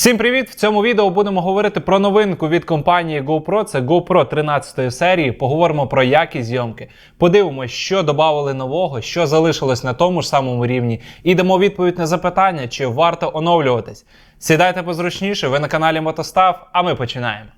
Всім привіт! В цьому відео будемо говорити про новинку від компанії GoPro. Це GoPro 13 серії. Поговоримо про якість зйомки. Подивимось, що додали нового, що залишилось на тому ж самому рівні, і дамо відповідь на запитання, чи варто оновлюватись. Сідайте позручніше, ви на каналі Мотостав, а ми починаємо.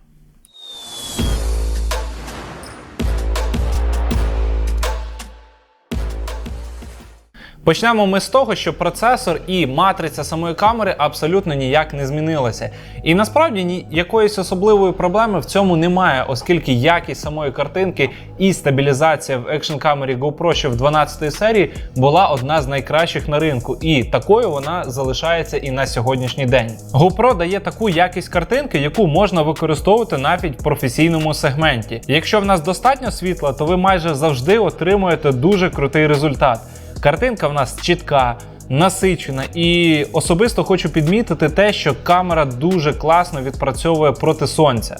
Почнемо ми з того, що процесор і матриця самої камери абсолютно ніяк не змінилися. І насправді ні якоїсь особливої проблеми в цьому немає, оскільки якість самої картинки і стабілізація в екшн камері GoPro ще в 12 серії була одна з найкращих на ринку, і такою вона залишається і на сьогоднішній день. GoPro дає таку якість картинки, яку можна використовувати навіть в професійному сегменті. Якщо в нас достатньо світла, то ви майже завжди отримуєте дуже крутий результат. Картинка в нас чітка, насичена, і особисто хочу підмітити те, що камера дуже класно відпрацьовує проти сонця.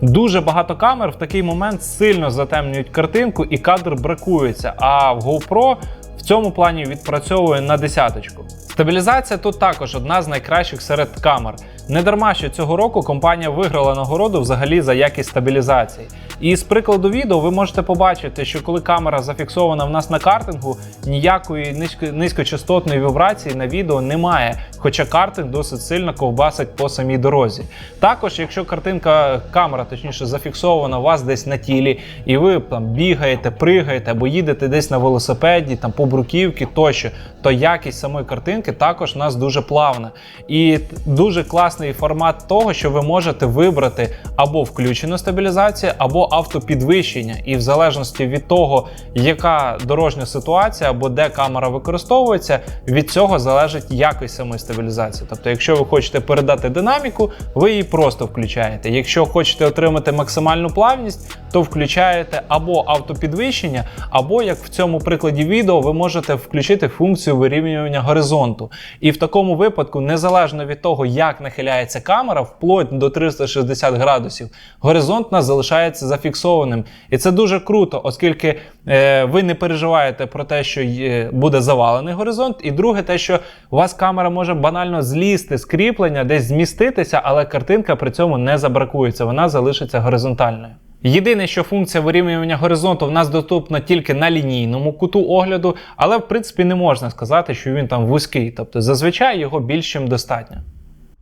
Дуже багато камер в такий момент сильно затемнюють картинку і кадр бракується. А в GoPro в цьому плані відпрацьовує на десяточку. Стабілізація тут також одна з найкращих серед камер. Не дарма, що цього року компанія виграла нагороду взагалі за якість стабілізації. І з прикладу відео ви можете побачити, що коли камера зафіксована в нас на картингу, ніякої низько, низькочастотної вібрації на відео немає, хоча картинг досить сильно ковбасить по самій дорозі. Також, якщо картинка, камера точніше зафіксована у вас десь на тілі, і ви там бігаєте, пригаєте або їдете десь на велосипеді, там по бруківці тощо, то якість самої картинки також у нас дуже плавна. І дуже класний формат того, що ви можете вибрати або включену стабілізацію, або автопідвищення. І в залежності від того, яка дорожня ситуація або де камера використовується, від цього залежить якість самої стабілізації. Тобто, якщо ви хочете передати динаміку, ви її просто включаєте. Якщо хочете отримати максимальну плавність, то включаєте або автопідвищення, або як в цьому прикладі відео, ви можете включити функцію вирівнювання горизонту. І в такому випадку, незалежно від того, як нахиляється камера, вплоть до 360 градусів, горизонт нас залишається зафіксованим. І це дуже круто, оскільки е, ви не переживаєте про те, що є- буде завалений горизонт. І друге, те, що у вас камера може банально злізти з кріплення, десь зміститися, але картинка при цьому не забракується, вона залишиться горизонтальною. Єдине, що функція вирівнювання горизонту в нас доступна тільки на лінійному куту огляду, але в принципі не можна сказати, що він там вузький. Тобто зазвичай його більш чим достатньо.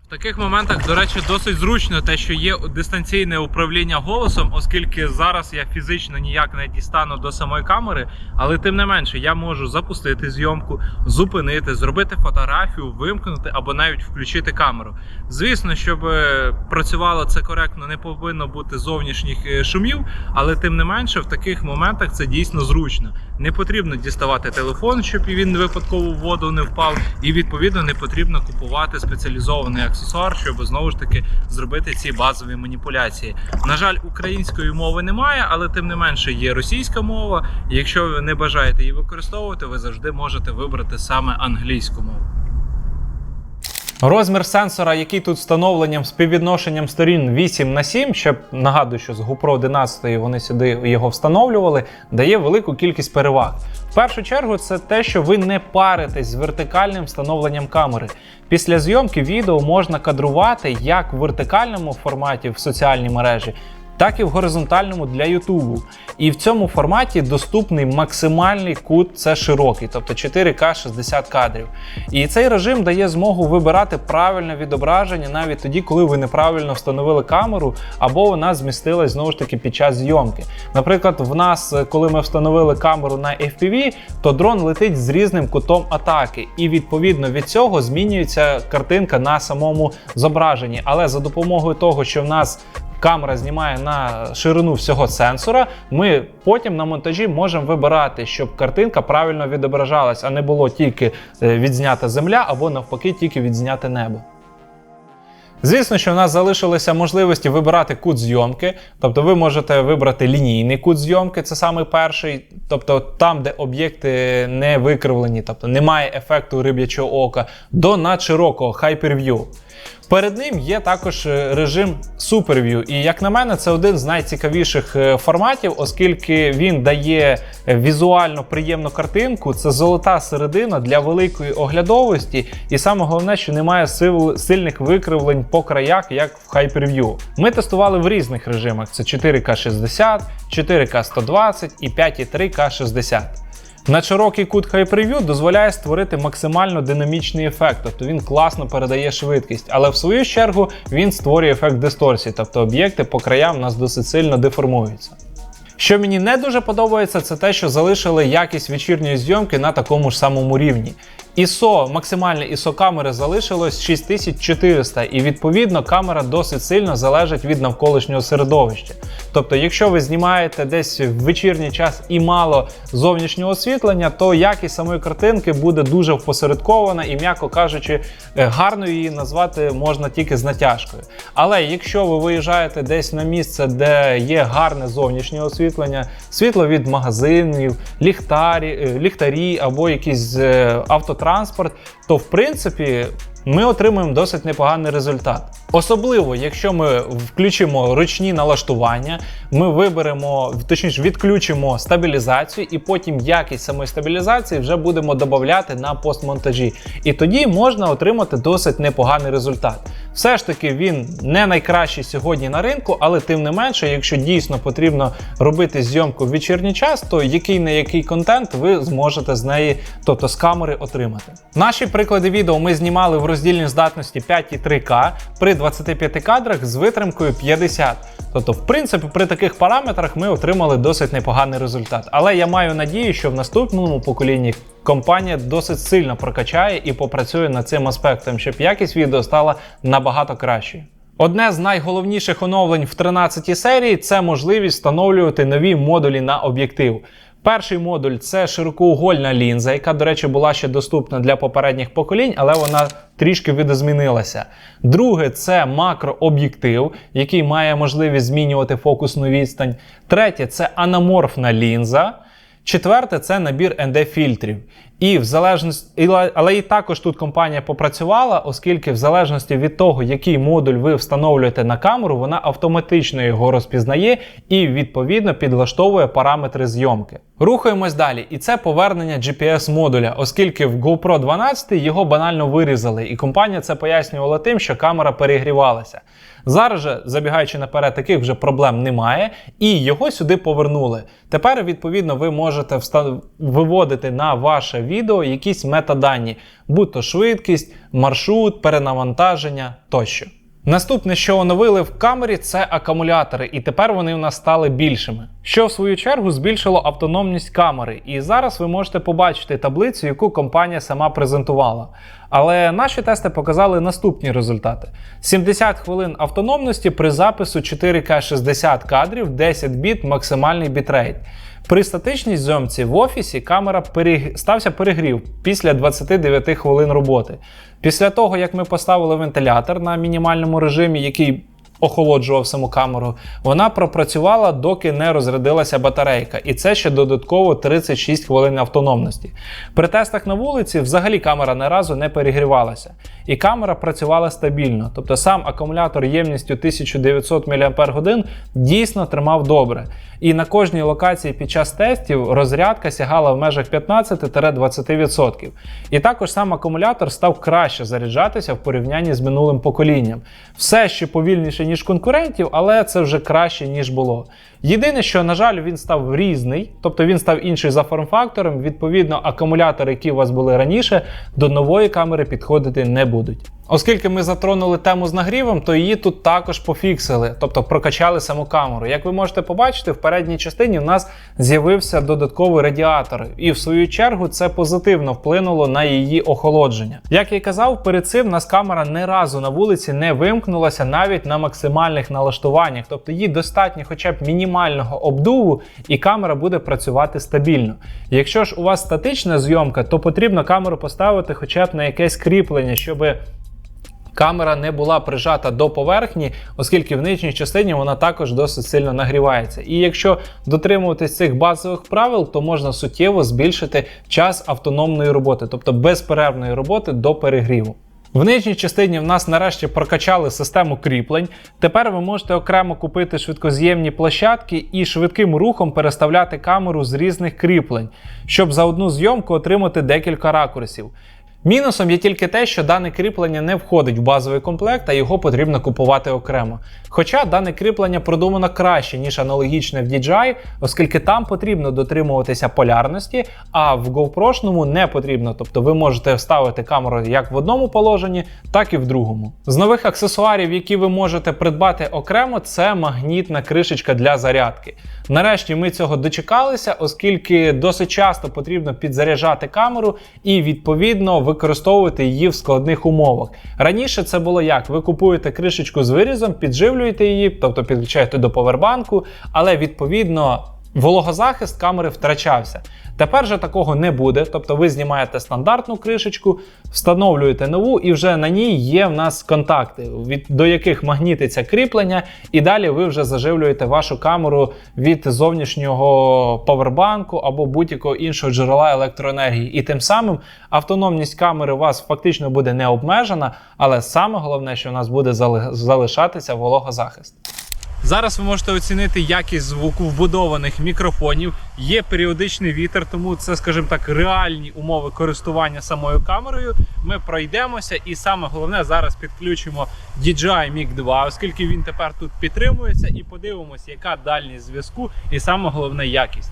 В таких моментах, до речі, досить зручно те, що є дистанційне управління голосом, оскільки зараз я фізично ніяк не дістану до самої камери, але тим не менше я можу запустити зйомку, зупинити, зробити фотографію, вимкнути або навіть включити камеру. Звісно, щоб е, працювало це коректно, не повинно бути зовнішніх е, шумів, але тим не менше в таких моментах це дійсно зручно. Не потрібно діставати телефон, щоб він випадково в воду не впав, і відповідно не потрібно купувати спеціалізований аксесуар, щоб знову ж таки зробити ці базові маніпуляції. На жаль, української мови немає, але тим не менше є російська мова. Якщо ви не бажаєте її використовувати, ви завжди можете вибрати саме англійську мову. Розмір сенсора, який тут встановленням співвідношенням сторін 8 на 7, ще нагадую, що з GoPro 11 вони сюди його встановлювали, дає велику кількість переваг. В першу чергу, це те, що ви не паритесь з вертикальним встановленням камери. Після зйомки відео можна кадрувати як в вертикальному форматі в соціальній мережі, так і в горизонтальному для Ютубу. І в цьому форматі доступний максимальний кут це широкий, тобто 4К 60 кадрів. І цей режим дає змогу вибирати правильне відображення навіть тоді, коли ви неправильно встановили камеру, або вона змістилась знову ж таки під час зйомки. Наприклад, в нас, е, коли ми встановили камеру на FPV, то дрон летить з різним кутом атаки, і відповідно від цього змінюється картинка на самому зображенні. Але за допомогою того, що в нас камера знімає на ширину всього сенсора, ми потім на монтажі можемо вибирати, щоб картинка правильно відображалась, а не було тільки е, відзнята земля або навпаки тільки відзняте небо. Звісно, що в нас залишилися можливості вибирати кут зйомки, тобто ви можете вибрати лінійний кут зйомки, це саме перший, тобто там, де об'єкти не викривлені, тобто немає ефекту риб'ячого ока, до надширокого Hyper-View. Перед ним є також е, режим SuperView, і як на мене, це один з найцікавіших е, форматів, оскільки він дає е, візуально приємну картинку. Це золота середина для великої оглядовості, і саме головне, що немає сил, сильних викривлень по краях, як в Hyper-View. Ми тестували в різних режимах: це 4К 60, 4К 120 і 5,3К 60. На широкий кут Hyper-View дозволяє створити максимально динамічний ефект, тобто він класно передає швидкість, але в свою чергу він створює ефект дисторсії, тобто об'єкти по краям у нас досить сильно деформуються. Що мені не дуже подобається, це те, що залишили якість вечірньої зйомки на такому ж самому рівні. ISO, максимальне ISO камери залишилось 6400, і відповідно камера досить сильно залежить від навколишнього середовища. Тобто, якщо ви знімаєте десь в вечірній час і мало зовнішнього освітлення, то якість самої картинки буде дуже впосередкована і, м'яко кажучи, е, гарно її назвати можна тільки з натяжкою. Але якщо ви виїжджаєте десь на місце, де є гарне зовнішнє освітлення, світло від магазинів, ліхтарі, е, ліхтарі або якийсь е, автотранспорт, то в принципі ми отримуємо досить непоганий результат. Особливо, якщо ми включимо ручні налаштування, ми виберемо, точніше, відключимо стабілізацію, і потім якість самої стабілізації вже будемо додати на постмонтажі. І тоді можна отримати досить непоганий результат. Все ж таки, він не найкращий сьогодні на ринку, але тим не менше, якщо дійсно потрібно робити зйомку в вечірній час, то який не який контент ви зможете з неї, тобто з камери, отримати. Наші приклади відео ми знімали в роздільній здатності 5,3К при 25 кадрах з витримкою 50. Тобто, в принципі, при таких параметрах ми отримали досить непоганий результат. Але я маю надію, що в наступному поколінні компанія досить сильно прокачає і попрацює над цим аспектом, щоб якість відео стала набагато кращою. Одне з найголовніших оновлень в 13 серії це можливість встановлювати нові модулі на об'єктив. Перший модуль це широкоугольна лінза, яка, до речі, була ще доступна для попередніх поколінь, але вона трішки видозмінилася. Друге це макрооб'єктив, який має можливість змінювати фокусну відстань. Третє це анаморфна лінза. Четверте це набір ND-фільтрів. І в залежності, але і також тут компанія попрацювала, оскільки в залежності від того, який модуль ви встановлюєте на камеру, вона автоматично його розпізнає і відповідно підлаштовує параметри зйомки. Рухаємось далі, і це повернення GPS-модуля, оскільки в GoPro 12 його банально вирізали, і компанія це пояснювала тим, що камера перегрівалася. Зараз же, забігаючи наперед, таких вже проблем немає, і його сюди повернули. Тепер, відповідно, ви можете встав... виводити на ваше відео якісь метадані, будь то швидкість, маршрут, перенавантаження тощо. Наступне, що оновили в камері, це акумулятори, і тепер вони у нас стали більшими. Що в свою чергу збільшило автономність камери. І зараз ви можете побачити таблицю, яку компанія сама презентувала. Але наші тести показали наступні результати: 70 хвилин автономності при запису 4К 60 кадрів, 10 біт, максимальний бітрейт. При статичній зйомці в офісі камера перег... стався перегрів після 29 хвилин роботи. Після того, як ми поставили вентилятор на мінімальному режимі, який охолоджував саму камеру, вона пропрацювала, доки не розрядилася батарейка, і це ще додатково 36 хвилин автономності. При тестах на вулиці взагалі камера не разу не перегрівалася, і камера працювала стабільно, тобто сам акумулятор ємністю 1900 мАч дійсно тримав добре. І на кожній локації під час тестів розрядка сягала в межах 15-20%. І також сам акумулятор став краще заряджатися в порівнянні з минулим поколінням. Все ще повільніше, ніж конкурентів, але це вже краще, ніж було. Єдине, що, на жаль, він став різний, тобто він став інший за форм-фактором. Відповідно, акумулятори, які у вас були раніше, до нової камери підходити не будуть. Оскільки ми затронули тему з нагрівом, то її тут також пофіксили, тобто прокачали саму камеру. Як ви можете побачити, в передній частині в нас з'явився додатковий радіатор, і в свою чергу це позитивно вплинуло на її охолодження. Як я й казав, перед цим нас камера не разу на вулиці не вимкнулася навіть на максимальних налаштуваннях, тобто їй достатньо хоча б мінімального обдуву, і камера буде працювати стабільно. Якщо ж у вас статична зйомка, то потрібно камеру поставити хоча б на якесь кріплення, щоб камера не була прижата до поверхні, оскільки в нижній частині вона також досить сильно нагрівається. І якщо дотримуватись цих базових правил, то можна суттєво збільшити час автономної роботи, тобто безперервної роботи до перегріву. В нижній частині в нас нарешті прокачали систему кріплень. Тепер ви можете окремо купити швидкоз'ємні площадки і швидким рухом переставляти камеру з різних кріплень, щоб за одну зйомку отримати декілька ракурсів. Мінусом є тільки те, що дане кріплення не входить в базовий комплект, а його потрібно купувати окремо. Хоча дане кріплення продумано краще, ніж аналогічне в DJI, оскільки там потрібно дотримуватися полярності, а в GoPro не потрібно. Тобто ви можете вставити камеру як в одному положенні, так і в другому. З нових аксесуарів, які ви можете придбати окремо, це магнітна кришечка для зарядки. Нарешті ми цього дочекалися, оскільки досить часто потрібно підзаряджати камеру і відповідно використовувати її в складних умовах. Раніше це було як: ви купуєте кришечку з вирізом, підживлюєте її, тобто підключаєте до повербанку, але відповідно. Вологозахист камери втрачався. Тепер же такого не буде. Тобто ви знімаєте стандартну кришечку, встановлюєте нову, і вже на ній є в нас контакти, від до яких магнітиться кріплення, і далі ви вже заживлюєте вашу камеру від зовнішнього повербанку або будь-якого іншого джерела електроенергії. І тим самим автономність камери у вас фактично буде не обмежена, але саме головне, що у нас буде залишатися вологозахист. Зараз ви можете оцінити якість звуку вбудованих мікрофонів. Є періодичний вітер, тому це, скажімо так, реальні умови користування самою камерою. Ми пройдемося, і саме головне зараз підключимо DJI Mic 2, оскільки він тепер тут підтримується, і подивимося, яка дальність зв'язку, і саме головне якість.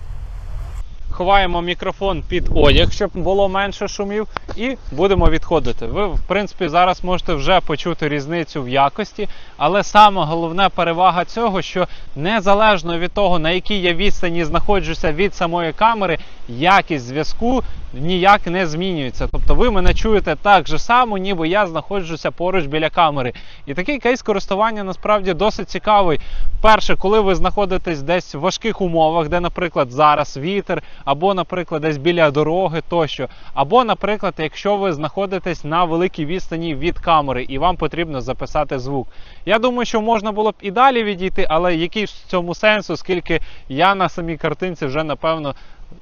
Ховаємо мікрофон під одяг, щоб було менше шумів, і будемо відходити. Ви, в принципі, зараз можете вже почути різницю в якості, але саме головна перевага цього, що незалежно від того, на якій я відстані знаходжуся від самої камери, якість зв'язку ніяк не змінюється. Тобто ви мене чуєте так же само, ніби я знаходжуся поруч біля камери. І такий кейс користування насправді досить цікавий. Перше, коли ви знаходитесь десь в важких умовах, де, наприклад, зараз вітер, або, наприклад, десь біля дороги тощо. Або, наприклад, якщо ви знаходитесь на великій відстані від камери і вам потрібно записати звук. Я думаю, що можна було б і далі відійти, але який в цьому сенс, оскільки я на самій картинці вже напевно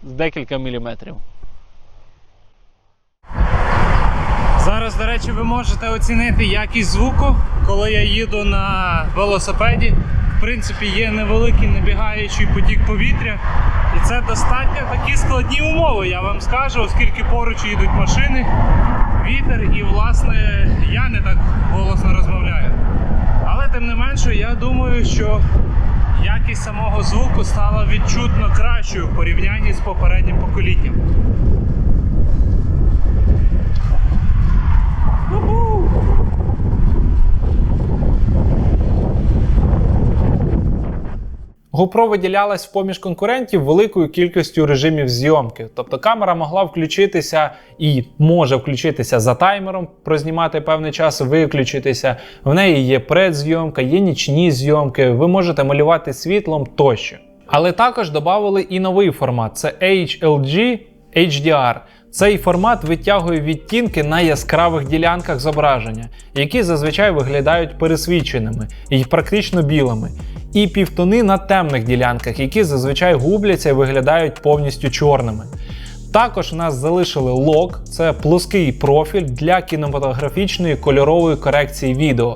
з декілька міліметрів. Зараз, до речі, ви можете оцінити якість звуку, коли я їду на велосипеді. В принципі, є невеликий набігаючий потік повітря. І це достатньо такі складні умови, я вам скажу, оскільки поруч їдуть машини, вітер, і, власне, я не так голосно розмовляю. Але тим не менше, я думаю, що якість самого звуку стала відчутно кращою в порівнянні з попереднім поколінням. GoPro виділялась поміж конкурентів великою кількістю режимів зйомки. Тобто камера могла включитися і може включитися за таймером, прознімати певний час, виключитися. В неї є предзйомка, є нічні зйомки, ви можете малювати світлом тощо. Але також додали і новий формат це HLG HDR. Цей формат витягує відтінки на яскравих ділянках зображення, які зазвичай виглядають пересвіченими і практично білими, і півтони на темних ділянках, які зазвичай губляться і виглядають повністю чорними. Також нас залишили лок, це плоский профіль для кінематографічної кольорової корекції відео.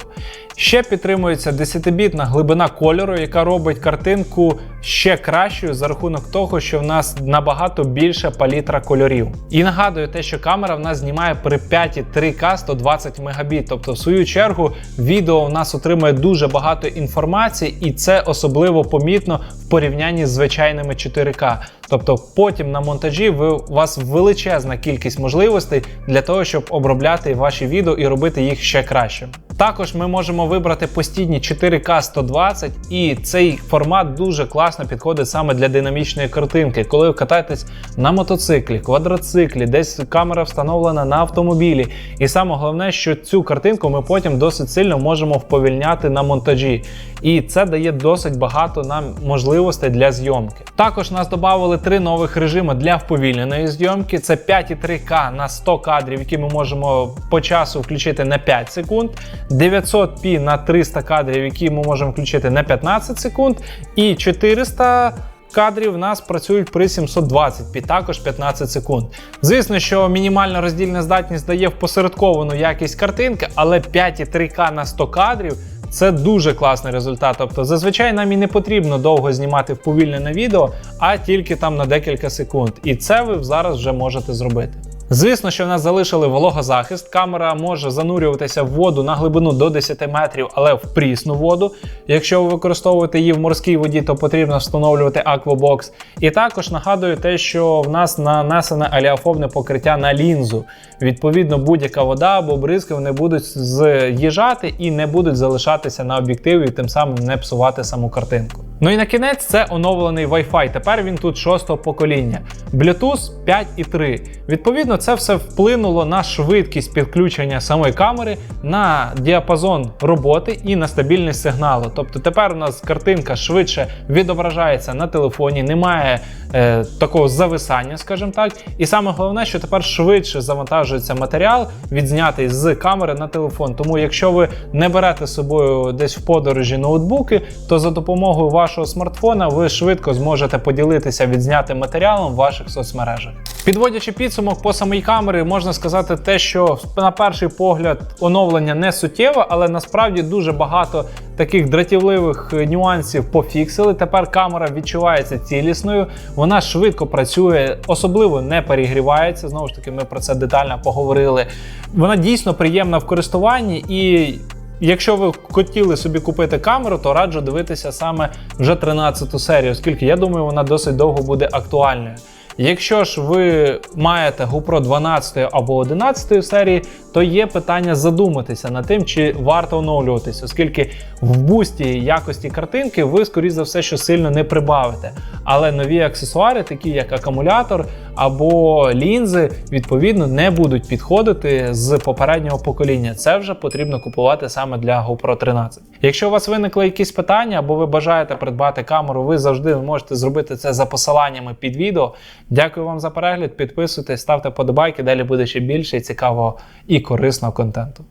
Ще підтримується 10-бітна глибина кольору, яка робить картинку ще кращою за рахунок того, що в нас набагато більша палітра кольорів. І нагадую те, що камера в нас знімає при 5,3К 120 Мбіт. Тобто, в свою чергу, відео в нас отримує дуже багато інформації, і це особливо помітно в порівнянні з звичайними 4К. Тобто потім на монтажі ви, у вас величезна кількість можливостей для того, щоб обробляти ваші відео і робити їх ще кращими. Також ми можемо вибрати постійні 4К 120, і цей формат дуже класно підходить саме для динамічної картинки, коли ви катаєтесь на мотоциклі, квадроциклі, десь камера встановлена на автомобілі. І саме головне, що цю картинку ми потім досить сильно можемо вповільняти на монтажі. І це дає досить багато нам можливостей для зйомки. Також нас додали три нових режими для вповільненої зйомки: це 5,3К на 100 кадрів, які ми можемо по часу включити на 5 секунд, 900p на 300 кадрів, які ми можемо включити на 15 секунд, і 400 кадрів в нас працюють при 720p, також 15 секунд. Звісно, що мінімальна роздільна здатність дає впосередковану якість картинки, але 5,3К на 100 кадрів. Це дуже класний результат. Тобто, зазвичай нам і не потрібно довго знімати вповільнене відео, а тільки там на декілька секунд. І це ви зараз вже можете зробити. Звісно, що в нас залишили вологозахист. Камера може занурюватися в воду на глибину до 10 метрів, але в прісну воду. Якщо ви використовуєте її в морській воді, то потрібно встановлювати аквабокс. І також нагадую те, що в нас нанесене аліафобне покриття на лінзу. Відповідно, будь-яка вода або бризки вони будуть з'їжджати і не будуть залишатися на об'єктиві, і тим самим не псувати саму картинку. Ну і на кінець це оновлений Wi-Fi. Тепер він тут шостого покоління. Bluetooth 5.3. Відповідно, це все вплинуло на швидкість підключення самої камери, на діапазон роботи і на стабільність сигналу. Тобто тепер у нас картинка швидше відображається на телефоні, немає е, такого зависання, скажімо так. І саме головне, що тепер швидше завантажується матеріал, відзнятий з камери на телефон. Тому, якщо ви не берете з собою десь в подорожі ноутбуки, то за допомогою вашого смартфона ви швидко зможете поділитися відзнятим матеріалом в ваших соцмережах. Підводячи підсумок по самій камері, можна сказати те, що на перший погляд оновлення не суттєве, але насправді дуже багато таких дратівливих нюансів пофіксили. Тепер камера відчувається цілісною, вона швидко працює, особливо не перегрівається. Знову ж таки, ми про це детально поговорили. Вона дійсно приємна в користуванні і. Якщо ви хотіли собі купити камеру, то раджу дивитися саме вже 13 серію, оскільки я думаю, вона досить довго буде актуальною. Якщо ж ви маєте GoPro 12 або 11 серії, то є питання задуматися над тим, чи варто оновлюватися, оскільки в бусті якості картинки ви, скоріш за все, що сильно не прибавите. Але нові аксесуари, такі як акумулятор або лінзи, відповідно не будуть підходити з попереднього покоління. Це вже потрібно купувати саме для GoPro 13. Якщо у вас виникли якісь питання, або ви бажаєте придбати камеру, ви завжди можете зробити це за посиланнями під відео. Дякую вам за перегляд. Підписуйтесь, ставте подобайки. Далі буде ще більше цікавого і корисного контенту.